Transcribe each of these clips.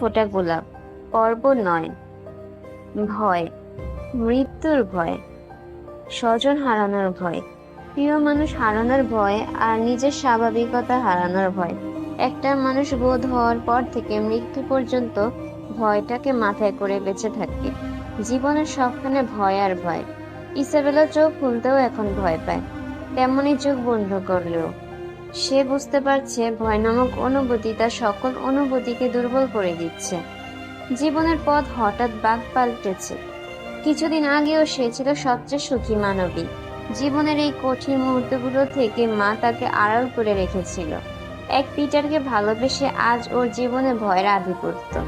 ফোটা গোলাপ, পর্ব নয়। ভয়, মৃত্যুর ভয়, স্বজন হারানোর ভয়, প্রিয় মানুষ হারানোর ভয় আর নিজের স্বাভাবিকতা হারানোর ভয়। একটা মানুষ বোধ হওয়ার পর থেকে মৃত্যু পর্যন্ত ভয়টাকে মাথায় করে বেঁচে থাকে। জীবনের সবখানে ভয় আর ভয়। ইসাবেলা চোখ খুলতেও এখন ভয় পায়। তেমনই চোখ বন্ধ করলেও। সে বুঝতে পারছে ভয় নামক অনুভূতি তার সকল অনুভূতিকে দুর্বল করে দিচ্ছে। জীবনের পথ হঠাৎ বাঘ পাল্টেছে। কিছুদিন আগেও সে ছিল সবচেয়ে সুখী মানবী। জীবনের এই কঠিন মুহূর্তগুলো থেকে মা তাকে আড়াল করে রেখেছিল। এক পিটারকে ভালোবেসে আজ ওর জীবনে ভয়ের আধিপত্য।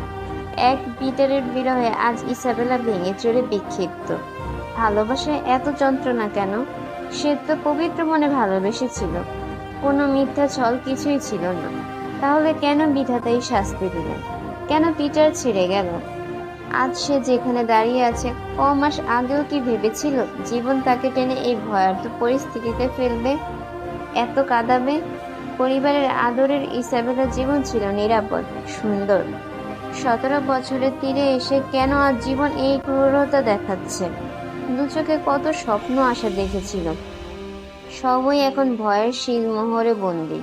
এক পিটারের বিরহে আজ ইসাবেলা ভেঙে চড়ে বিক্ষিপ্ত। ভালোবাসায় এত যন্ত্রণা কেন? সে তো পবিত্র মনে ভালোবেসেছিল। কোনো মিথ্যা ছল কিছুই ছিল না। তাহলে কেন বিধাতাই শাস্তি দিলেন? কেন পিটার ছিঁড়ে গেল? আজ সে যেখানে দাঁড়িয়ে আছে ক মাস আগেও কি ভেবেছিল জীবন তাকে টেনে এই ভয়ার্থ পরিস্থিতিতে ফেলবে? এত কাঁদাবে? পরিবারের আদরের ইসাবেলার জীবন ছিল নিরাপদ, সুন্দর। সতেরো বছরের তীরে এসে কেন আজ জীবন এই ক্রূরতা দেখাচ্ছে? দু চোখে কত স্বপ্ন আশা দেখেছিল। সবই এখন ভয়ের শিলমোহরে বন্দি।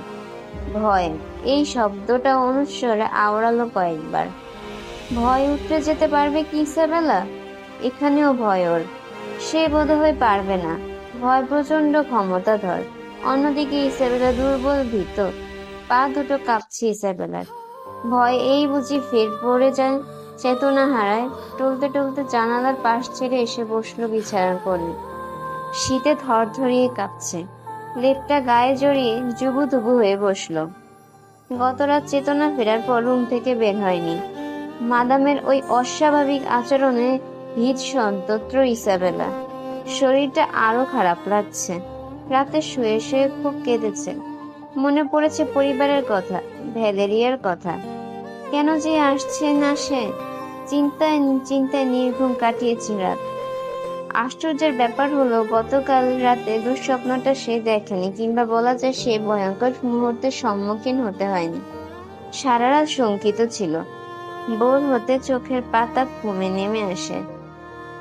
ভয়, এই শব্দটা অনুস্বরে আওড়ালো কয়েকবার। ভয় উঠতে যেতে পারবে কি ইসাবেলা এখানেও ভয় ওর। সে বোধহয় পারবে না। ভয় প্রচণ্ড ক্ষমতাধর। অন্যদিকে ইসাবেলা দুর্বল ভীত। পা দুটো কাঁপছে ইসাবেলার। ভয় এই বুঝি ফের পড়ে যায়, চেতনা হারায়। টলতে টলতে জানালার পাশ ছেড়ে এসে বসল বিছানার কোণে। শীতে থরথরিয়ে কাঁপছে। লেপটা গায়ে জড়িয়ে জুবুথুবু হয়ে বসল। গত রাত চেতনা ফেরার পর রুম থেকে বের হয়নি। মাদামের ওই অস্বাভাবিক আচরণে ভিত সন্তত্র ইসাবেলা। শরীরটা আরও খারাপ লাগছে। রাতে শুয়ে শুয়ে খুব কেঁদেছে। মনে পড়েছে পরিবারের কথা, ভ্যালেরিয়ার কথা। কেন যে আসছে না সে? চিন্তায় চিন্তায় নির্ঘুম কাটিয়েছে রাত। আশ্চর্যের ব্যাপার হলো, গতকাল রাতে দুঃস্বপ্নটা সে দেখেনি কিংবা বলা যায় সে ভয়ঙ্কর মুহূর্তের সম্মুখীন হতে হয়নি। সারা রাত শঙ্কিত ছিল। বোর হতে চোখের পাতা ঘুমে নেমে আসে।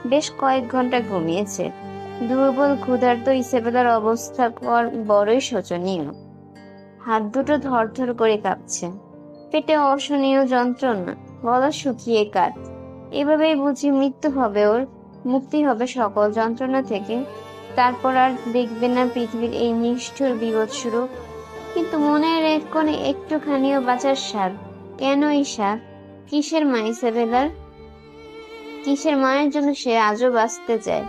বেশ কয়েক ঘণ্টা ঘুমিয়েছে। দুর্বল, ক্ষুধার্ত ইসেবেলার অবস্থা কর বড়ই শোচনীয়। হাত দুটো ধরধর করে কাঁপছে। পেটে অসহনীয় যন্ত্রণা, গলা শুকিয়ে কাট এভাবেই বুঝি মৃত্যু হবে ওর মুক্তি হবে সকল যন্ত্রণা থেকে। তারপর আর দেখবে না পৃথিবীর এই নিষ্ঠুর বিভৎসরূপ কিন্তু মনের এক কোণে একটুখানিও বাঁচার স্বাদ। কেন এই স্বাদ? কিসের মা ইসাবেলার? কিসের মায়ের জন্য সে আজও বাঁচতে চায়?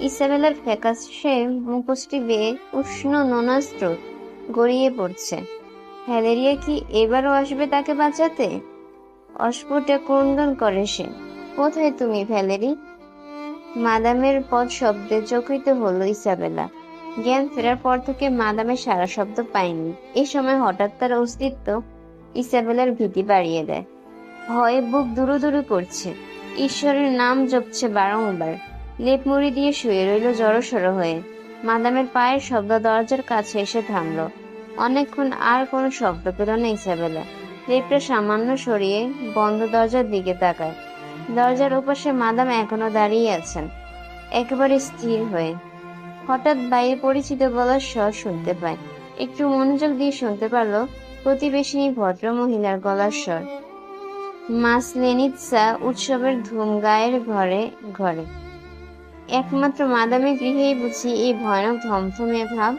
ইসাবেলার ফ্যাকাশে মুখোশটি বেয়ে উষ্ণ নোনা স্রোত গড়িয়ে পড়ছে। ভ্যালেরিয়া কি এবারও আসবে তাকে বাঁচাতে? অস্ফুটে ক্রন্দন করে সে। কোথায় তুমি, ভ্যালেরি? মাদামের পদ শব্দে চকিত হলো ইসাবেলা। জ্ঞান ফেরার পর থেকে মাদামের সারা শব্দ পায়নি। এই সময় হঠাৎ তার অস্তিত্ব ইসাবেলার ভীতি বাড়িয়ে দেয়। ভয়ে বুক দুরু দুরু করছে। ঈশ্বরের নাম জপছে বারংবার। লেপ মুড়ি দিয়ে শুয়ে রইল জড়সড় হয়ে। মাদামের পায়ের শব্দ দরজার কাছে এসে থামলো। অনেকক্ষণ আর কোনো শব্দ পেল না ইসাবেলা। লেপটা সামান্য সরিয়ে বন্ধ দরজার দিকে তাকায়। দরজার ওপাশে মাদাম এখনও দাঁড়িয়ে আছেন। একেবারে স্থির হয়ে। হঠাৎ বাইরে পরিচিত গলার স্বর শুনতে পায়। একটু মনোযোগ দিয়ে শুনতে পারল প্রতিবেশিনী ভদ্র মহিলার গলার স্বর। মাসলেনিৎসা উৎসবের ধুম গায়ের ঘরে ঘরে। একমাত্র মাদামের গৃহেই বুঝি এই ভয়ানক ধমধমে ভাব।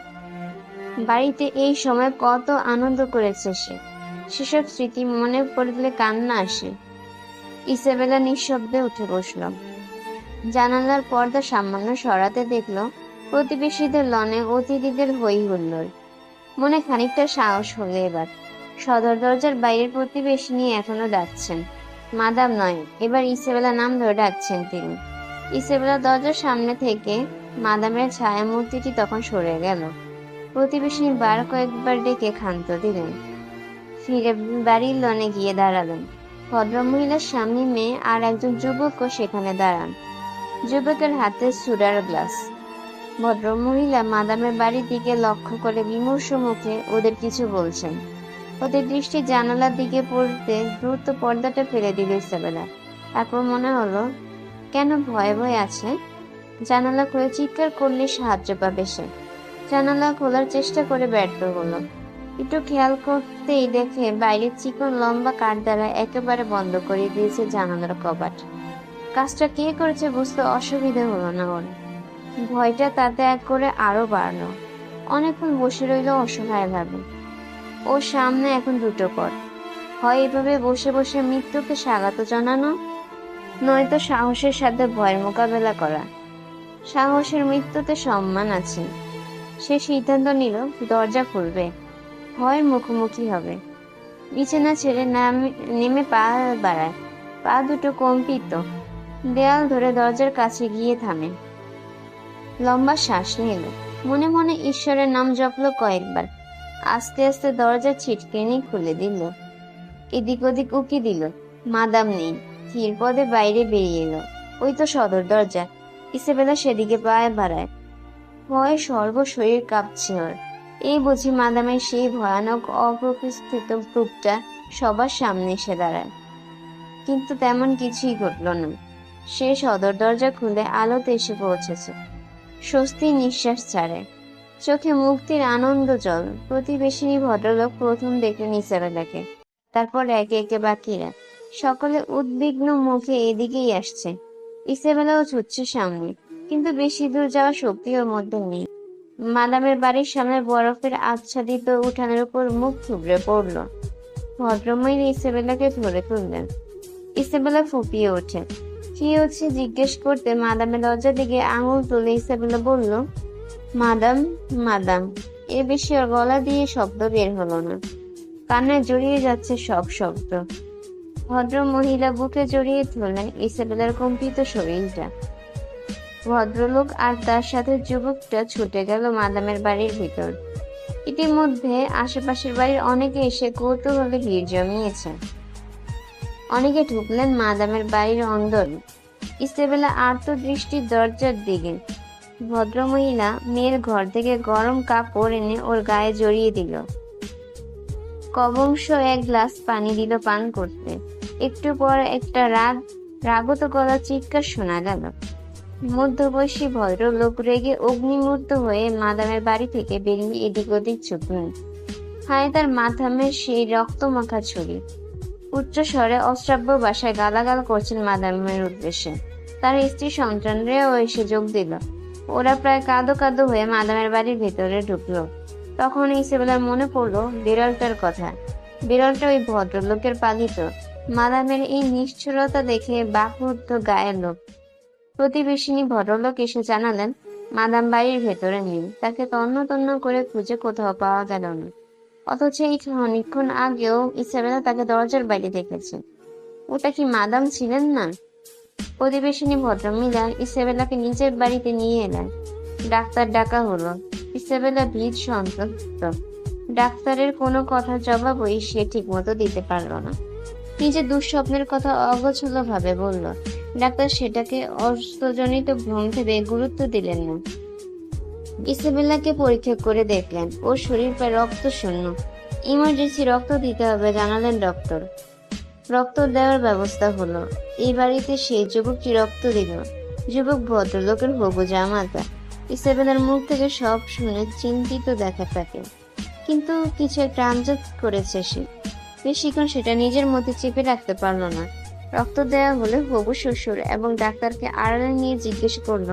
বাড়িতে এই সময় কত আনন্দ করেছে সে। সেসব স্মৃতি মনে পড়লে কান্না আসে। ইসাবেলা নিঃশব্দে উঠে বসল। জানালার পর্দা সামান্য সরাতে দেখল, প্রতিবেশীদের লনে অতিথিদের হই হুল্লোড়। মনে খানিকটা সাহস হলো এবার। সদর দরজার বাইরের প্রতিবেশী নিয়ে এখনও ডাকছেন। মাদাম নয়, এবার ইসেবেলা নাম ধরে ডাকছেন তিনি। ইসেবেলা দরজার সামনে থেকে মাদামের ছায়া মূর্তিটি তখন সরে গেল। প্রতিবেশী বার কয়েকবার ডেকে ক্ষান্ত দিলেন। ফিরে বাড়ির লনে গিয়ে দাঁড়ালেন। ভদ্রমহিলার স্বামী মেয়ে আর একজন যুবকও সেখানে দাঁড়ান। যুবকের হাতে সুরার গ্লাস। ভদ্রমহিলা মাদামের বাড়ির দিকে লক্ষ্য করে বিমর্ষ মুখে ওদের কিছু বলছেন। ওদের দৃষ্টি জানালার দিকে পড়তে দ্রুত পর্দাটা ফেলে দিল ইসাবেলা তারপর মনে হলো, কেন ভয়ে ভয়ে আছে? জানালা খুলে চিৎকার করলে সাহায্য পাবে সে। জানালা খোলার চেষ্টা করে ব্যর্থ হলো। একটু খেয়াল করতেই দেখে বাইরে চিকন লম্বা কাঠ দ্বারা একেবারে বন্ধ করে দিয়েছে জানালার কবাট কাজটা কে করেছে বুঝতে অসুবিধা হলো না ওর। ভয়টা তাতে এক করে আরও বাড়লো। অনেকক্ষণ বসে রইল অসহায় ভাবে। ওর সামনে এখন দুটো পথ। হয় এভাবে বসে বসে মৃত্যুকে স্বাগত জানানো, নয়তো সাহসের সাথে ভয়ের মোকাবেলা করা। সাহসের মৃত্যুতে সম্মান আছে। সে সিদ্ধান্ত নিল, দরজা খুলবে। ভয়ের মুখোমুখি হবে। বিছানা ছেড়ে নামে- পা বাড়ায়। পা দুটো কম্পিত। দেয়াল ধরে দরজার কাছে গিয়ে থামে। লম্বা শ্বাস নিল। মনে মনে ঈশ্বরের নাম জপলো কয়েকবার। আস্তে আস্তে দরজা ছিটকেনি খুলে দিল। এদিক ওদিক উকি দিল। মাদাম নেই। ধীর পদে বাইরে বেরিয়ে এলো। ওই তো সদর দরজা। ইসেবেলা সেদিকে পায়ে বাড়ায়। ভয়ে সর্বশরীর কাঁপছে ওর। এই বুঝি মাদামের সেই ভয়ানক অপ্রতিষ্ঠিত রূপটা সবার সামনে এসে দাঁড়ায়। কিন্তু তেমন কিছুই ঘটল না। সে সদর দরজা খুলে আলোতে এসে পৌঁছেছে। স্বস্তির নিঃশ্বাস ছাড়ে। চোখে মুক্তির আনন্দ জল। প্রতিবেশিনী ভদ্রলোক প্রথম দেখলেন ইসাবেলাকে তারপর একে একে বাকিরা। সকলে উদ্বিগ্ন মুখে এদিকেই আসছে। ইসেবেলাও ছুটছে সামনে। কিন্তু বেশি দূর যাওয়ার শক্তি ওর মধ্যে নেই। মাদামের বাড়ির সামনে বরফের আচ্ছাদিত উঠানের উপর মুখ থুবড়ে পড়ল। ভদ্রময়ী ইসাবেলাকে ধরে তুললেন। ইসাবেলা ফুপিয়ে ওঠে। কি হচ্ছে জিজ্ঞেস করতে মাদামের দরজা দিকে আঙুল তুলে ইসাবেলা বলল, মাদাম মাদাম, এ বেশি ওর গলা দিয়ে শব্দ বের হলো না। কানে জড়িয়ে যাচ্ছে সব শব্দ। ভদ্র মহিলা বুকে জড়িয়ে ধরলেন ইসাবেলার কম্পিত শরীরটা। ভদ্রলোক আর তার সাথে যুবকটা ছুটে গেল মাদামের বাড়ির ভিতর। ইতিমধ্যে আশেপাশের বাড়ির অনেকে এসে কৌতূহলে ভিড় জমিয়েছে। অনেকে ঢুকলেন মাদামের বাড়ির অন্দরে। ইস্তেবেলা আর্তদৃষ্টির দরজার দিকে। ভদ্রমহিলা মেয়ের ঘর থেকে গরম কাপড় এনে ওর গায়ে জড়িয়ে দিল। কবংশ এক গ্লাস পানি দিল পান করতে। একটু পর একটা রাগ রাগত গলা চিৎকার শোনা গেল। মধ্যবয়সী ভদ্রলোক রেগে অগ্নিমূর্ত হয়ে মাদামের বাড়ি থেকে বেরিয়ে এদিক ওদিক ছুটলেন হায় তার মাথামের সেই রক্তমাখা ছড়ি উচ্চ স্বরে অশ্রাব্য বাসায় গালাগাল করছেন মাদামের উদ্দেশ্যে। তার স্ত্রী সন্তানরাও এসে যোগ দিল। ওরা প্রায় কাঁদো কাঁদো হয়ে মাদামের বাড়ির ভেতরে ঢুকলো। তখন ইসেবেলার মনে পড়ল বিড়ালটার কথা। বিড়ালটা ওই ভদ্রলোকের পালিত। মাদামের এই নিষ্ঠুরতা দেখে বাকরুদ্ধ গায়ের লোক প্রতিবেশিনী ভদ্রলোক এসে জানালেন, মাদাম বাড়ির ভেতরে নেই। তাকে তন্ন তন্ন করে খুঁজে কোথাও পাওয়া গেল না। অথচ এই অনেকক্ষণ আগেও ইসাবেলা তাকে দরজার বাইরে দেখেছে। ওটা কি মাদাম ছিলেন না? প্রতিবেশিনী ভদ্রমহিলা ইসাবেলাকে নিজের বাড়িতে নিয়ে এলেন। ডাক্তার ডাকা হলো। ইসাবেলা ভীত সন্তুষ্ট। ডাক্তারের কোনো কথা জবাবই সে ঠিকমতো দিতে পারল না। নিজের দুঃস্বপ্নের কথা অগোছল ভাবে বলল ডাক্তার সেটাকে অস্ত্রজনিত ভ্রম ভেবে গুরুত্ব দিলেন না। ইসাবেলাকে পরীক্ষা করে দেখলেন, ওর শরীর প্রায় রক্ত শূন্য ইমার্জেন্সি রক্ত দিতে হবে, জানালেন ডক্টর। রক্ত দেওয়ার ব্যবস্থা হলো। এই বাড়িতে সেই যুবকটি রক্ত দিল? যুবক ভদ্রলোকের হবু জামাতা। ইসাবেলার মুখ থেকে সব শুনে চিন্তিত দেখা থাকে। কিন্তু কিছু একটা করেছে সে। বেশিক্ষণ সেটা নিজের মধ্যে চেপে রাখতে পারল না। রক্ত দেওয়া হলে হবু শ্বশুর এবং ডাক্তারকে আড়ালে নিয়ে জিজ্ঞেস করল,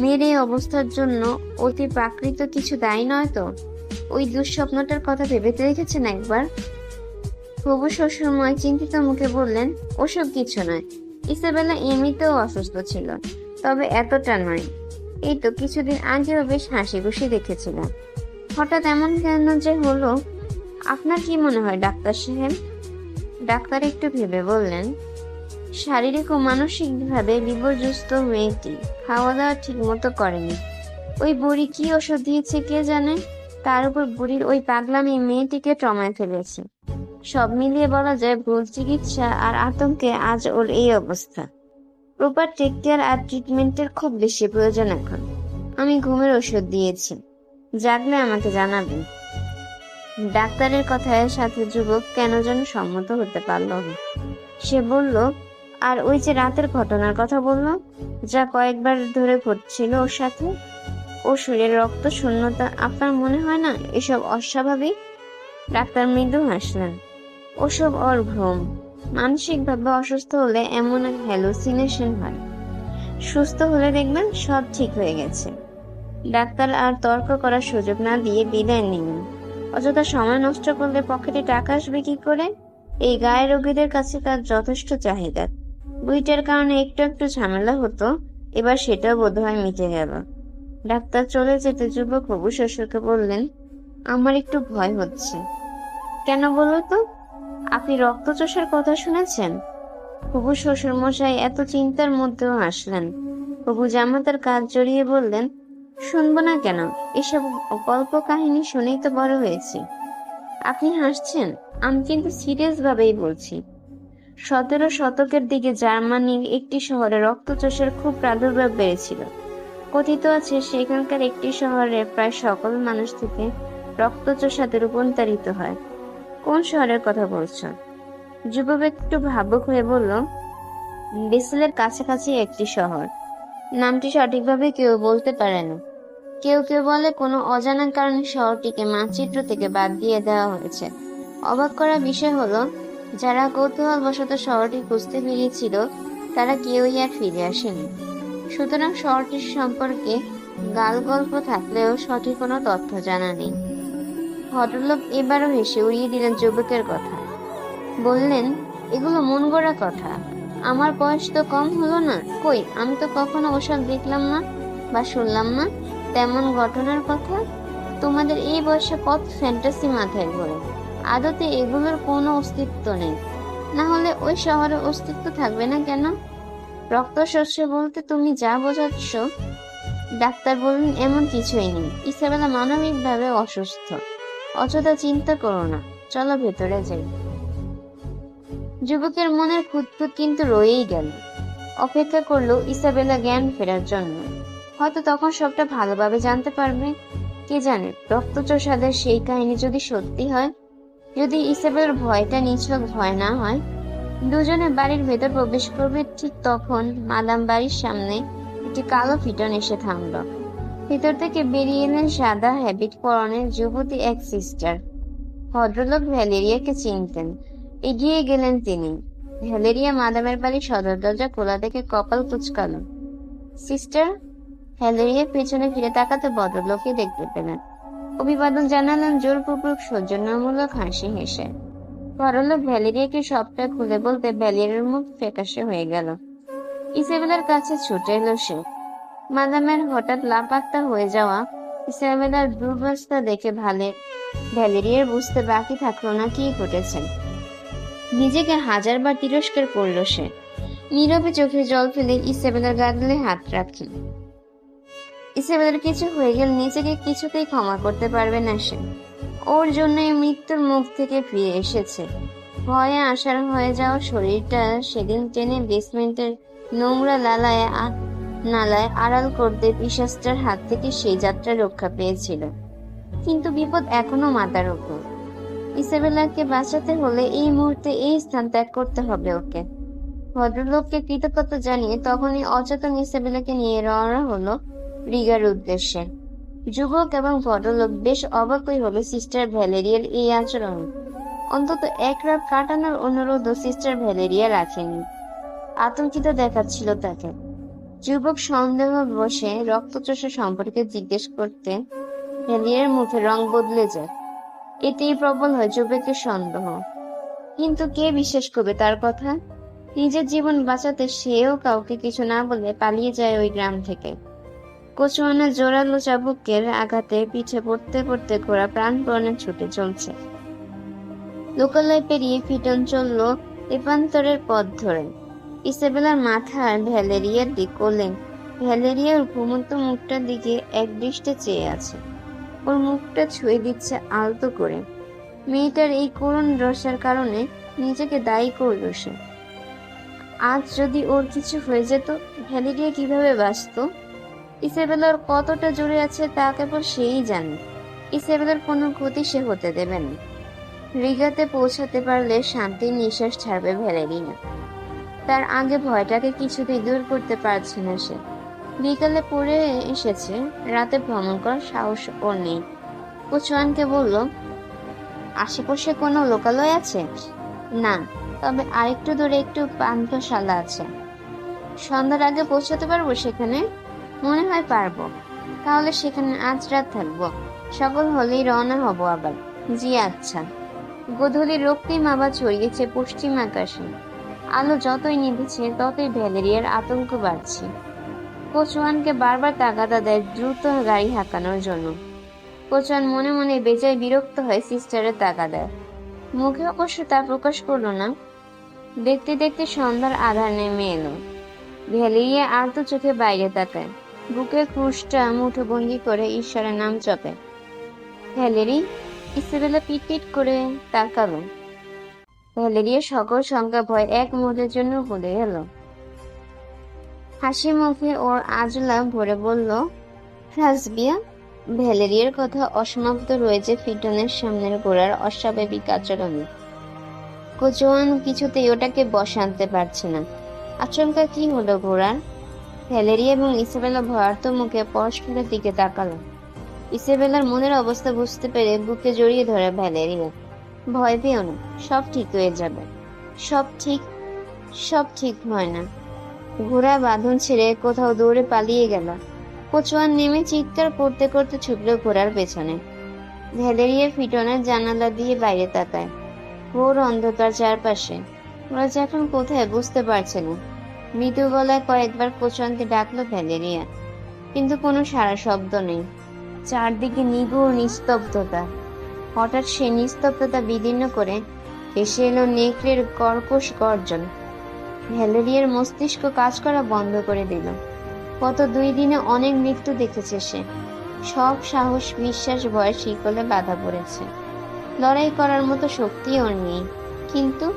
মেয়ের এই অবস্থার জন্য অতি প্রাকৃত কিছু দায়ী নয় তো? ওই দুঃস্বপ্নটার কথা ভেবে দেখেছেন একবার? হবু শ্বশুরময় চিন্তিত মুখে বললেন, ওসব কিছু নয়। ইসাবেলা এমনিতেও অসুস্থ ছিল, তবে এতটা নয়। এই তো কিছুদিন আগেও বেশ হাসি খুশি দেখেছিলাম। হঠাৎ এমন কেন যে হলো? আপনার কি মনে হয়, ডাক্তার সাহেব? ডাক্তার একটু ভেবে বললেন শারীরিক ও মানসিকভাবে বিপর্যস্ত মেয়েটি খাওয়া দাওয়া ঠিক মতো করেনি। ওই বুড়ি কি ওষুধ দিয়েছে কে জানে? তার উপর বুড়ির ওই পাগলামি মেয়েটিকে টমায় ফেলেছে। সব মিলিয়ে বলা যায় ভুল চিকিৎসা আর আতঙ্কে আজ ওর এই অবস্থা। প্রপার টেক কেয়ার আর ট্রিটমেন্টের খুব বেশি প্রয়োজন এখন। আমি ঘুমের ওষুধ দিয়েছি। জাগলে আমাকে জানাবেন। ডাক্তারের কথায় সাথে যুবক কেন যেন সম্মত হতে পারল না। সে বলল আর ওই যে রাতের ঘটনার কথা বলল যা কয়েকবার ধরে ঘটছিল ওর সাথে। ও শরীরের রক্ত শূন্যতা, আপনার মনে হয় না এসব অস্বাভাবিক? ডাক্তার মৃদু হাসলেন। ওসব ওর ভ্রম মানসিকভাবে অসুস্থ হলে এমন এক হ্যালুসিনেশন হয়। সুস্থ হলে দেখবেন সব ঠিক হয়ে গেছে। ডাক্তার আর তর্ক করার সুযোগ না দিয়ে বিদায় নিলেন অযথা সময় নষ্ট করলে পকেটে টাকা আসবে কি করে? এই গায়ে রোগীদের কাছে তার যথেষ্ট চাহিদা। বুইটার কারণে একটু একটু ঝামেলা হতো, এবার সেটাও বোধহয় মিটে গেল। ডাক্তার চলে যেতে যুবক হবু শ্বশুরকে বললেন, আমার একটু ভয় হচ্ছে। কেন বলো তো? আপনি রক্তচোষার কথা শুনেছেন? হবু শ্বশুর মশাই এত চিন্তার মধ্যেও আসলেন। হবু জামাতার কাজ জড়িয়ে বললেন, শুনব না কেন? এসব গল্প কাহিনী শুনেই তো বড় হয়েছি। আপনি হাসছেন? আমি কিন্তু সিরিয়াস ভাবেই বলছি। সতেরো শতকের দিকে জার্মানির একটি শহরে রক্তচোষের খুব প্রাদুর্ভাব বেড়েছিল। কথিত আছে, সেখানকার একটি শহরে প্রায় সকল মানুষ থেকে রক্তচোষাতে রূপান্তরিত হয়। কোন শহরের কথা বলছ? যুবক একটু ভাবুক হয়ে বলল বেসেলের কাছাকাছি একটি শহর। নামটি সঠিকভাবে কেউ বলতে পারে না কেউ কেউ বলে কোনো অজানা কারণে শহরটিকে মানচিত্র থেকে বাদ দিয়ে দেওয়া হয়েছে। অবাক করা বিষয় হলো যারা কৌতূহলবশত শহরটি খুঁজতে বেরিয়েছিল, তারা কেউই আর ফিরে আসেনি। সুতরাং শহরটির সম্পর্কে গাল গল্প থাকলেও সঠিক কোনো তথ্য জানা নেই। ভদ্রলোক এবারও হেসে উড়িয়ে দিলেন যুবকের কথা। বললেন, এগুলো মন গড়া কথা। আমার বয়স তো কম হলো না। কই, আমি তো কখনো ওসব দেখলাম না বা শুনলাম না? তেমন ঘটনার কথা? তোমাদের এই বয়সে কত ফ্যান্টাসি মাথায় ঘোরে? আদতে এগুলোর কোনো অস্তিত্ব নেই। না হলে ওই শহরে অস্তিত্ব থাকবে না কেন? রক্ত শস্য বলতে তুমি যা বোঝাচ্ছ, ডাক্তার বললেন এমন কিছুই নেই। ইসাবেলা মানবিকভাবে অসুস্থ। অযথা চিন্তা করো না, চলো ভেতরে যাই। যুবকের মনের খুঁতখুত কিন্তু রয়েই গেল। অপেক্ষা করল ইসাবেলা জ্ঞান ফেরার জন্য। হয়তো তখন সবটা ভালোভাবে জানতে পারবে। কে জানে, রক্তচোষাদের সেই কাহিনী যদি সত্যি হয় যদি ইসাবেলার ভয়টা নিছক, ভয় না হয়। দুজনে বাড়ির ভেতর প্রবেশ করবে ঠিক তখন মাদাম বাড়ির সামনে একটি কালো ফিটন এসে থামল। ভিতর থেকে বেরিয়ে এলেন সাদা হ্যাবিট পরনের যুবতী এক সিস্টার। ভদ্রলোক ভ্যালেরিয়াকে চিনতেন। এগিয়ে গেলেন তিনি। ভ্যালেরিয়া মাদামের বাড়ির সদর দরজা খোলা দেখে কপাল কুচকালো। সিস্টার ভ্যালেরিয়া পেছনে ফিরে তাকাতে ভদ্রলোককে দেখতে পেলেন। অভিবাদন জানালেন জোরপূর্বক সৌজন্যমূলক হাসি হেসে। বড়লোক ভ্যালেরিয়াকে সবটা খুলে বলতে ভ্যালেরিয়ার মুখ ফ্যাকাশে হয়ে গেল। ইসাবেলার কাছে ছুটে এলো সে। মাদামের হঠাৎ লাপাত্তা হয়ে যাওয়া ইসাবেলার দুর্বস্থা দেখে ভালে। ভ্যালেরিয়ার বুঝতে বাকি থাকল না কি ঘটেছে। নিজেকে হাজারবার তিরস্কার করল সে। নীরবে চোখে জল ফেলে ইসাবেলার গাদলে হাত রাখে। ইসাবেলার কিছু হয়ে গেলে নিজেকে কিছুতেই ক্ষমা করতে পারবে না সে। ওর জন্যই মৃত্যুর মুখ থেকে ফিরে এসেছে। ভয়ে আসার হয়ে যাওয়া শরীরটা সেদিন টেনে বেসমেন্টের নোংরা লালায় নালায় আড়াল করতে পিসাসটার হাত থেকে সেই যাত্রা রক্ষা পেয়েছিল। কিন্তু বিপদ এখনও মাথার উপর। ইসাবেলাকে বাঁচাতে হলে এই মুহূর্তে এই স্থান ত্যাগ করতে হবে ওকে। ভদ্রলোককে কৃতজ্ঞতা জানিয়ে তখনই অচেতন ইসাবেলাকে নিয়ে রওনা হলো রিগার উদ্দেশ্যে। যুবক এবং ভদ্রলোক বেশ অবাকই হলো সিস্টার ভ্যালেরিয়ার এই আচরণ। অন্তত এক রাত কাটানোর অনুরোধও সিস্টার ভ্যালেরিয়া রাখেনি। আতঙ্কিত দেখাচ্ছিল তাকে। যুবক সন্দেহ বসে রক্তচোষা সম্পর্কে জিজ্ঞেস করতে ভ্যালিয়ার মুখে রং বদলে যায়। এতেই প্রবল হয় যুবকের সন্দেহ। কিন্তু কে বিশ্বাস করবে তার কথা? নিজের জীবন বাঁচাতে সেও কাউকে কিছু না বলে পালিয়ে যায় ওই গ্রাম থেকে। কচুয়ানা জোরালো চাবুকের আঘাতে পিঠে পড়তে পড়তে ঘোড়া প্রাণপণে ছুটে চলছে। লোকালয় পেরিয়ে ফিটন চলল তেপান্তরের পথ ধরে। ইসাবেলার মাথা ভ্যালেরিয়ার দিক করলেন ভ্যালেরিয়ার ঘুমন্ত মুখটার দিকে এক দৃষ্টে চেয়ে আছে। ওর মুখটা ছুঁয়ে দিচ্ছে আলতো করে। মেয়েটার এই করুণ রসার কারণে নিজেকে দায়ী করল সে। আজ যদি ওর কিছু হয়ে যেত, ভ্যালেরিয়া কীভাবে বাঁচত? ইসাবেলার কতটা জুড়ে আছে তা কেবল সেই জানে। ইসেবেলার কোনো ক্ষতি সে হতে দেবে না। রিগাতে পৌঁছাতে পারলে শান্তির নিঃশ্বাস ছাড়বে ভ্যালেরিনা। তার আগে ভয়টাকে কিছুতেই দূর করতে পারছে না সে। বিকালে পড়ে এসেছে, রাতে ভ্রমণ করার সাহস ওর নেই। কুচুয়ানকে বলল, আশেপাশে কোনো লোকালয় আছে? না, তবে আরেকটু দূরে একটু পান্থশালা আছে। সন্ধ্যার আগে পৌঁছাতে পারব সেখানে? মনে হয় পারব। তাহলে সেখানে আজ রাত থাকব। সকল হলেই রওনা হব আবার। জি আচ্ছা। গোধূলি রক্তিম আবার ছড়িয়েছে পশ্চিম আকাশে। আলো যতই নিভেছে, ততই ভ্যালেরিয়ার আতঙ্ক বাড়ছে। কোচওয়ানকে বারবার তাগাদা দেয় দ্রুত গাড়ি হাঁকানোর জন্য। কোচওয়ান মনে মনে বেজায় বিরক্ত হয়ে সিস্টারের তাগা দেয় মুখে অবশ্য তা প্রকাশ করল না। দেখতে দেখতে সন্ধ্যার আধার নেমে এলো। ভ্যালেরিয়া আর তো চোখে বাইরে তাকায়। বুকের ক্রুশটা মুঠোবন্দি করে ঈশ্বরের নাম জপে ভ্যালেরি ইসেবেলা পিট পিট করে তাকালো। ভ্যালেরিয়া সকল সংখ্যা ভয় এক মুহূর্তের জন্য ভুলে গেল। হাসি মুখে ওর আজলা ভরে বলল, রাজবিয়া ভ্যালেরিয়ার কথা অসমাপ্ত রয়েছে ফিটনের সামনের গোড়ার অস্বাভাবিক আচরণে। কোচোয়ান কিছুতেই ওটাকে বসানতে পারছে না। আচমকা কি হলো ঘোড়ার ভ্যালেরিয়া এবং ইসাবেলা ভয়ার্ত মুখে পরস্পরের দিকে তাকালো। ইসাবেলার মনের অবস্থা বুঝতে পেরে বুকে জড়িয়ে ধরে ভ্যালেরিয়া ভয় পেও না, সব ঠিক হয়ে যাবে। সব ঠিক সব ঠিক হয় না। ঘোড়া বাঁধন ছেড়ে কোথাও দৌড়ে পালিয়ে গেল। কচুয়ান নেমে চিৎকার করতে করতে ছুটল ঘোড়ার পেছনে। ভ্যালেরিয়া ফিটনের জানালা দিয়ে বাইরে তাকায়। ঘোর অন্ধকার চারপাশে। ওরা যে এখন কোথায় বুঝতে পারছে না। মৃদু গলায় কয়েকবার কোচুয়ানকে ডাকলো ভ্যালেরিয়া। কিন্তু কোনো সারা শব্দ নেই। চারদিকে নিগুড় নিস্তব্ধতা। হঠাৎ সে নিস্তব্ধতা বিদীর্ণ করে এসে এলো নেকড়ের কর্কশ গর্জন। ভ্যালেরিয়ার মস্তিষ্ক কাজ করা বন্ধ করে দিল। গত দুই দিনে অনেক মৃত্যু দেখেছে সে। সব সাহস, বিশ্বাস, ভয় শিকলে বাধা পড়েছে। লড়াই করার মতো শক্তি ওর নেই। কিন্তু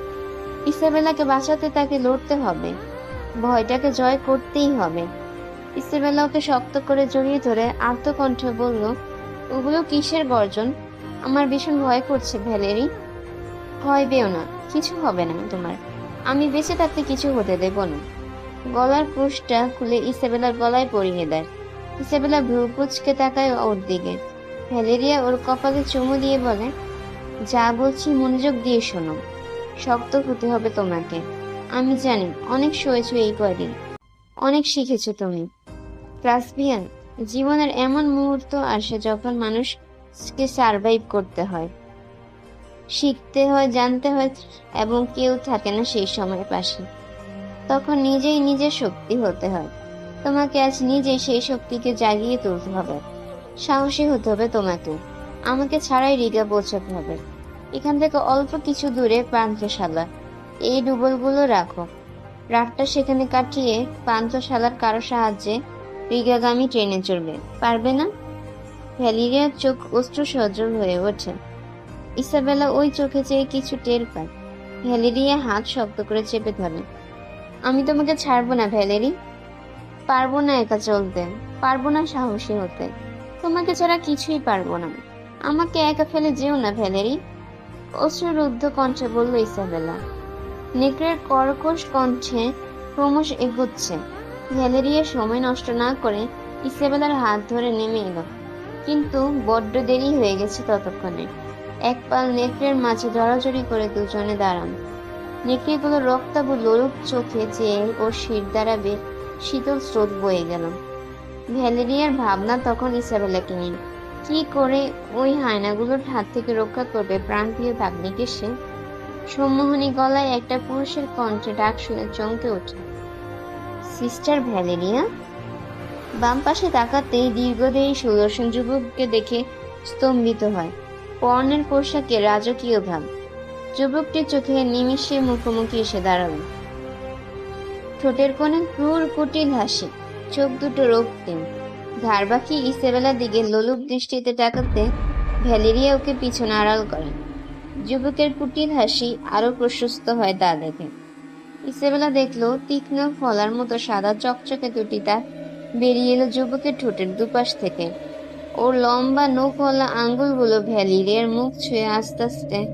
ইসাবেলাকে বাঁচাতে তাকে লড়তে হবে। ভয়টাকে জয় করতেই হবে। ইসাবেলা ওকে শক্ত করে জড়িয়ে ধরে আর্তকণ্ঠে বলল, ওগুলো কিসের গর্জন? আমার ভীষণ ভয় করছে ভ্যালেরি। ভয় পেও না, কিছু হবে না তোমার। আমি বেঁচে থাকতে কিছু হতে দেব না। গলার ক্রুশটা খুলে ইসাবেলার গলায় পরিয়ে দেয়। ইসাবেলা ভ্রু কুচকে তাকায় ওর দিকে। ভ্যালেরিয়া ওর কপালে চুমু দিয়ে বলে, যা বলছি মনোযোগ দিয়ে শোনো। শক্ত হতে হবে তোমাকে। আমি জানি, অনেক সয়েছো এই কয়দিন। অনেক শিখেছ তুমি। ক্লাসভিয়ান জীবনের এমন মুহূর্ত আসে যখন মানুষকে সারভাইভ করতে হয়। শিখতে হয়, জানতে হয় এবং কেউ থাকে না সেই সময় পাশে। তখন নিজেই নিজের শক্তি হতে হয়। তোমাকে আজ নিজেই সেই শক্তিকে জাগিয়ে তুলতে হবে। সাহসী হতে হবে তোমাকে। আমাকে ছাড়াই রিগা পৌঁছাতে হবে। এখান থেকে অল্প কিছু দূরে পান্থশালা এই ডুবলগুলো রাখো। রাতটা সেখানে কাটিয়ে পান্থশালার কারও সাহায্যে রিগাগামী ট্রেনে চড়বে। পারবে না? ভ্যালিরিয়ার চোখ অশ্রু সজল হয়ে ওঠে। ইসাবেলা ওই চোখে চেয়ে কিছু টের পায়। ভ্যালেরিয়া হাত শক্ত করে চেপে ধরে। আমি তোমাকে ছাড়বো না, ভ্যালেরি। পারব না একা চলতে। পারব না সাহসী হতে। তোমাকে ছাড়া কিছুই পারব না। আমাকে একা ফেলে যেও না, ভ্যালেরি। অশ্রুরুদ্ধ কণ্ঠে বলল ইসাবেলা নেকড়ের কর্কশ কণ্ঠে ক্রমশ এগোচ্ছে। ভ্যালেরিয়া সময় নষ্ট না করে ইসেবেলার হাত ধরে নেমে এলো। কিন্তু বড্ড দেরি হয়ে গেছে ততক্ষণে। এক পাল নেকড়ের মাঝে জড়াজড়ি করে দুজনে দাঁড়ান। নেকড়েগুলো রক্তাবু লোলুপ চোখে চেয়ে ওর শির দাঁড়াবে শীতল স্রোত বয়ে গেল। ভ্যালেরিয়ার ভাবনা তখন ইসাবেলাকে নিয়ে। কি করে ওই হায়নাগুলোর হাত থেকে রক্ষা করবে প্রাণপ্রিয় ভাগ্নিকে সে সম্মোহনী গলায় একটা পুরুষের কণ্ঠে ডাক শুনে চমকে ওঠে। সিস্টার ভ্যালেরিয়া বাম পাশে তাকাতেই দীর্ঘদেহী সুদর্শন যুবককে দেখে স্তম্ভিত হয়। পর্ণের পোশাকে রাজকীয় ভাব। যুবকটির চোখে নিমিষে মুখোমুখি এসে দাঁড়াল। ঠোঁটের কোণে ক্রুর কুটিল হাসি, চোখ দুটো রক্তিম। ধারবাকি ইসেবেলার দিকে লোলুপ দৃষ্টিতে তাকাতে ভ্যালেরিয়া ওকে পিছনে আড়াল করেন যুবকের কুটিল হাসি আরও প্রশস্ত হয় তা দেখে। ইসেবেলা দেখল তীক্ষ্ণ ফলার মতো সাদা চকচকে দুটি দাঁত বেরিয়ে এলো যুবকের ঠোঁটের দুপাশ থেকে। ওর লম্বা নখওয়ালা আঙ্গুলগুলো ভ্যালিরিয়ার মুখ ছুঁয়ে আস্তে আস্তে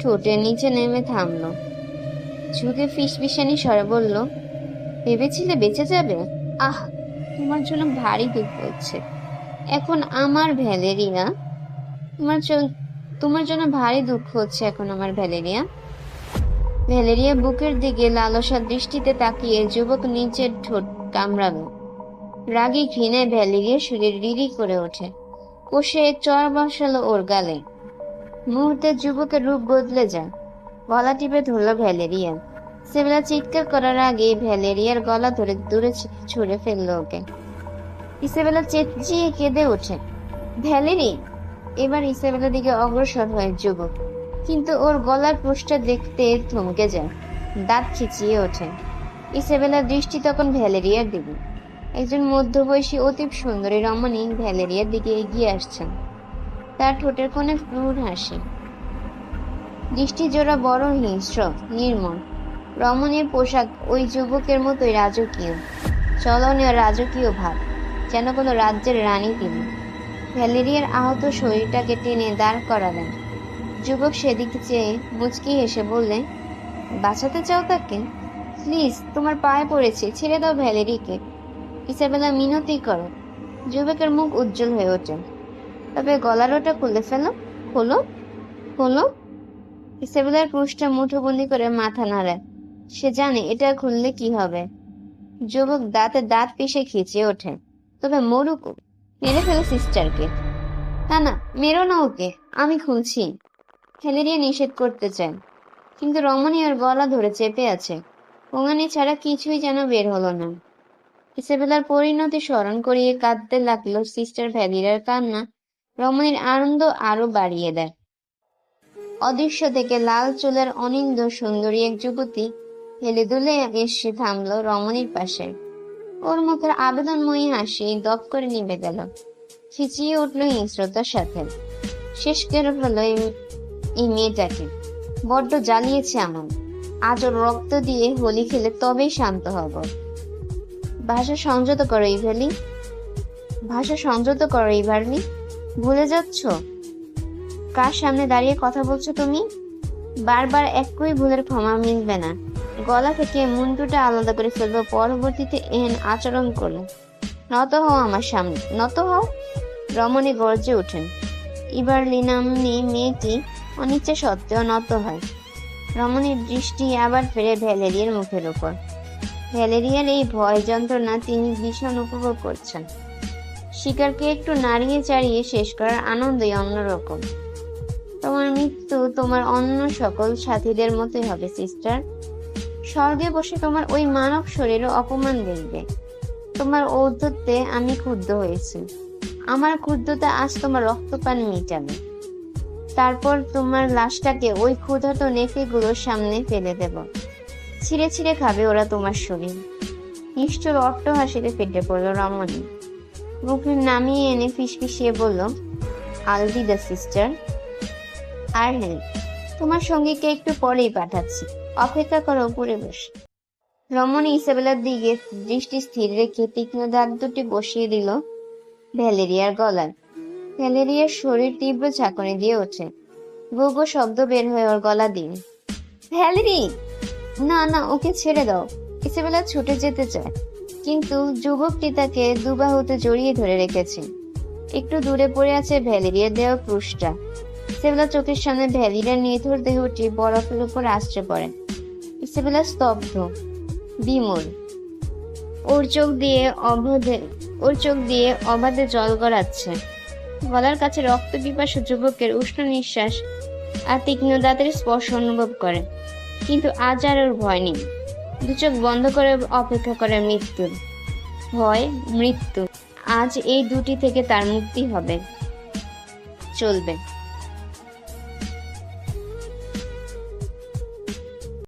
ঠোঁটের নিচে নেমে থামলো। ঝুঁকে ফিসফিসানি স্বরে বলল, ভেবেছিলে বেঁচে যাবে? আহ, তোমার জন্য ভারী দুঃখ হচ্ছে। এখন আমার ভ্যালেরিয়া তোমার তোমার জন্য ভারী দুঃখ হচ্ছে এখন আমার ভ্যালেরিয়া। ভ্যালেরিয়া বুকের দিকে লালসার দৃষ্টিতে তাকিয়ে যুবক নিচের ঠোঁট কামড়ালো। রাগী ঘৃণায় ভ্যালেরিয়া শরীর রিরি করে ওঠে। কষে চর বসালো ওর গালে। মুহূর্তে যুবকের রূপ বদলে যায়। গলা টিপে ধরলো ভ্যালেরিয়া। সেবেলা চিৎকার করার আগে ভ্যালেরিয়ার গলা ধরে দূরে ছুঁড়ে ফেলল ওকে। ইসেবেলা চেঁচিয়ে কেঁদে ওঠে। ভ্যালেরি এবার ইসেবেলার দিকে অগ্রসর হয় যুবক। কিন্তু ওর গলার পোস্টটা দেখতে থমকে যায়। দাঁত খিচিয়ে ওঠে। ইসেবেলার দৃষ্টি তখন ভ্যালেরিয়ার দিকে। একজন মধ্যবয়সী অতীব সুন্দরী রমণী ভ্যালেরিয়ার দিকে এগিয়ে আসছেন। তার ঠোঁটের কোণে ক্রূর হাসি। দৃষ্টি জোড়া বড় হিংস্র, নির্মল। রমণীর পোশাক ওই যুবকের মতোই রাজকীয়। চলনীয় রাজকীয় ভাব, যেন কোনো রাজ্যের রানী তিনি। ভ্যালেরিয়ার আহত শরীরটাকে টেনে দাঁড় করালেন। যুবক সেদিকে চেয়ে মুচকি হেসে বললে, বাঁচাতে চাও তাকে? প্লিজ, তোমার পায়ে পড়েছে, ছেড়ে দাও ভ্যালেরিকে। ইসাবেলা মিনতি করো। যুবকের মুখ উজ্জ্বল হয়ে ওঠে। তবে গলার ওটা খুলে ফেলো, খোলো খোলো। ইসাবেলার ক্রুশটা মুঠোবন্দি করে মাথা নাড়ায় সে জানে এটা খুললে কি হবে? যুবক দাঁতে দাঁত পিষে খিচিয়ে ওঠে। তবে মরুক ও। মেরে ফেলো সিস্টারকে। না না, মেরো না ওকে, আমি খুলছি। ফেলেরিয়া নিষেধ করতে চায় কিন্তু রমণী ওর গলা ধরে চেপে আছে। পোঙানি ছাড়া কিছুই যেন বের হলো না। ইসেবেলার পরিণতি স্মরণ করিয়ে কাঁদতে লাগল সিস্টার ভ্যালিরার কান্না। রমণীর আনন্দ আরও বাড়িয়ে দেয়। অদৃশ্য থেকে লাল চুলের অনিন্দ সুন্দরী এক যুবতী হেলে দুলে এসে থামলো রমণীর পাশে। ওর মুখের আবেদনময়ী হাসি দপ করে নিভে গেল। খিচিয়ে উঠল হিংস্রতার সাথে। শেষ করে এই- এই মেয়েটাকে। বড্ড জ্বালিয়েছে এমন। আজ ওর রক্ত দিয়ে হোলি খেলে তবেই শান্ত হব। ভাষা সংযত করো ইভেলি ভাষা সংযত করো ইভারলি। ভুলে যাচ্ছ? কার সামনে দাঁড়িয়ে কথা বলছো তুমি? বারবার একই ভুলের ক্ষমা মিলবে না। গলা থেকে মুন্ডুটা আলাদা করে ফেলব, পরবর্তীতে এহেন আচরণ করল। নত হও আমার সামনে নত হও। রমণী গর্জে ওঠেন। ইবারলি নামনি মেয়েটি অনিচ্ছা সত্ত্বেও নত হয়। রমণীর দৃষ্টি আবার ফেরে ভ্যালেরিয়ার মুখের উপর ভ্যালেরিয়ার এই ভয় যন্ত্রণা তিনি ভীষণ উপভোগ করছেন। শিকারকে একটু নাড়িয়ে চাড়িয়ে শেষ করার আনন্দই অন্যরকম। তোমার মৃত্যু তোমার অন্য সকল সাথীদের মতোই হবে, সিস্টার। স্বর্গে বসে তোমার ওই মানব শরীরও অপমান দেখবে। তোমার ঔদ্ধত্যে আমি ক্ষুব্ধ হয়েছি। আমার ক্ষুদ্ধতা আজ তোমার রক্তপান মিটাবে। তারপর তোমার লাশটাকে ওই ক্ষুধার্ত নেফেগুলোর সামনে ফেলে দেব। ছিঁড়ে ছিঁড়ে খাবে ওরা তোমার শরীর। নিষ্ঠুর অট্ট হাসিতে ফেটে পড়ল রমণী। মুখে নামিয়ে এনে ফিসফিসিয়ে বলল আল বি দ্য সিস্টার আর হ্যাঁ তোমার সঙ্গীকে একটু পরেই পাঠাচ্ছি। অপেক্ষা করো উপরে বসে। রমণী ইসাবেলার দিকে দৃষ্টি স্থির রেখে তীক্ষ্ণ দাঁত দুটি বসিয়ে দিল ভ্যালেরিয়ার গলায়। ভ্যালেরিয়ার শরীর তীব্র ঝাঁকুনি দিয়ে ওঠে। গো গো শব্দ বের হয়ে ওর গলা দিন। ভ্যালেরি! না না, ওকে ছেড়ে দাও। ইসাবেলা ছুটে যেতে চায়। কিন্তু যুবকটি তাকে দুবাহুতে জড়িয়ে ধরে রেখেছে। একটু দূরে পড়ে আছে ভ্যালেরিয়ার দেওয়া ক্রুশটা ইসাবেলা চোখের সামনে ভ্যালিরার নিথর দেহটি বরফের উপর আশ্রে পড়ে। ইসাবেলা স্তব্ধ, বিমল। ওর চোখ দিয়ে অবাধে, ওর চোখ দিয়ে অবাধে জল গড়াচ্ছে গলার কাছে রক্ত পিপাসু যুবকের উষ্ণ নিঃশ্বাস আর তীক্ষ্ণ দাঁতের স্পর্শ অনুভব করে। কিন্তু আজ আর ওর ভয় নেই। দু চোখ বন্ধ করে অপেক্ষা করে মৃত্যুর ভয়, মৃত্যু। আজ এই দুটি থেকে তার মুক্তি হবে। চলবে।